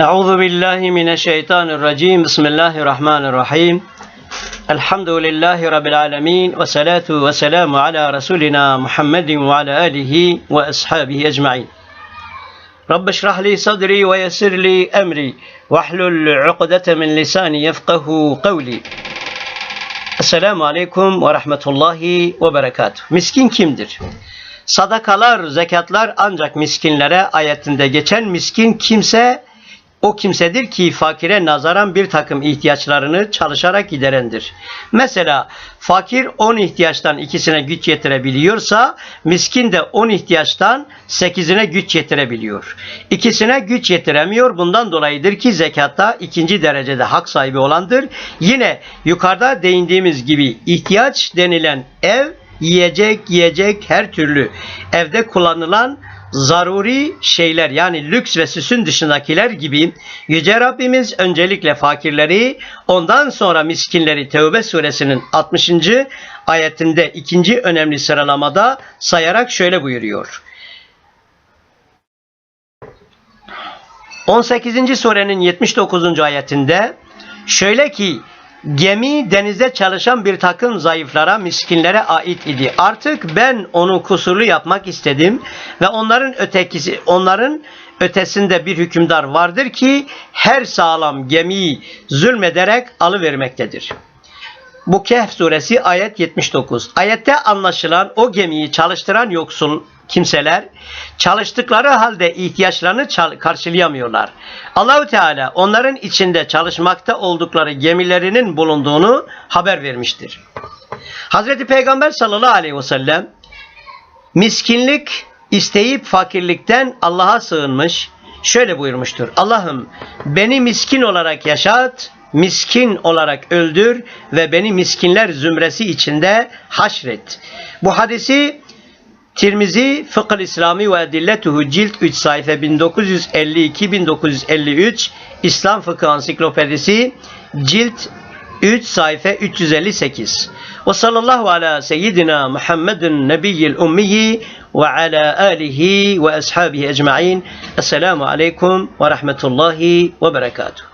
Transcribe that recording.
أعوذ بالله من الشيطان الرجيم بسم الله الرحمن الرحيم الحمد لله رب العالمين والصلاة والسلام على رسولنا محمد وعلى آله وأصحابه أجمعين رب اشرح لي صدري ويسر لي أمري واحلل عقدة من لساني يفقه قولي Esselamu Aleyküm ve Rahmetullahi ve Berekatuhu. Miskin kimdir? Sadakalar, zekatlar ancak miskinlere ayetinde geçen miskin kimse o kimsedir ki fakire nazaran bir takım ihtiyaçlarını çalışarak giderendir. Mesela fakir 10 ihtiyaçtan ikisine güç yetirebiliyorsa miskin de 10 ihtiyaçtan 8'ine güç yetirebiliyor. İkisine güç yetiremiyor. Bundan dolayıdır ki zekatta ikinci derecede hak sahibi olandır. Yine yukarıda değindiğimiz gibi ihtiyaç denilen ev yiyecek, yiyecek her türlü evde kullanılan zaruri şeyler yani lüks ve süsün dışındakiler gibi Yüce Rabbimiz öncelikle fakirleri ondan sonra miskinleri Tevbe suresinin 60. ayetinde ikinci önemli sıralamada sayarak şöyle buyuruyor. 18. surenin 79. ayetinde şöyle ki gemi denizde çalışan bir takım zayıflara, miskinlere ait idi. Artık ben onu kusurlu yapmak istedim ve onların ötekisi, onların ötesinde bir hükümdar vardır ki her sağlam gemiyi zulmederek alıvermektedir. Bu Kehf suresi ayet 79. Ayette anlaşılan o gemiyi çalıştıran yoksul kimseler çalıştıkları halde ihtiyaçlarını karşılayamıyorlar. Allahu Teala onların içinde çalışmakta oldukları gemilerinin bulunduğunu haber vermiştir. Hazreti Peygamber sallallahu aleyhi ve sellem miskinlik isteyip fakirlikten Allah'a sığınmış. Şöyle buyurmuştur. Allah'ım beni miskin olarak yaşat, miskin olarak öldür ve beni miskinler zümresi içinde haşret. Bu hadisi Tirmizi Fıkıh İslami ve Edilletuhu cilt 3 sayfa 1952-1953 İslam Fıkıh Ansiklopedisi cilt 3 sayfa 358 ve sallallahu ala seyyidina Muhammedin nebiyyil ummiyi ve ala alihi ve ashabihi ecma'in. Esselamu aleyküm ve rahmetullahi ve berekatuhu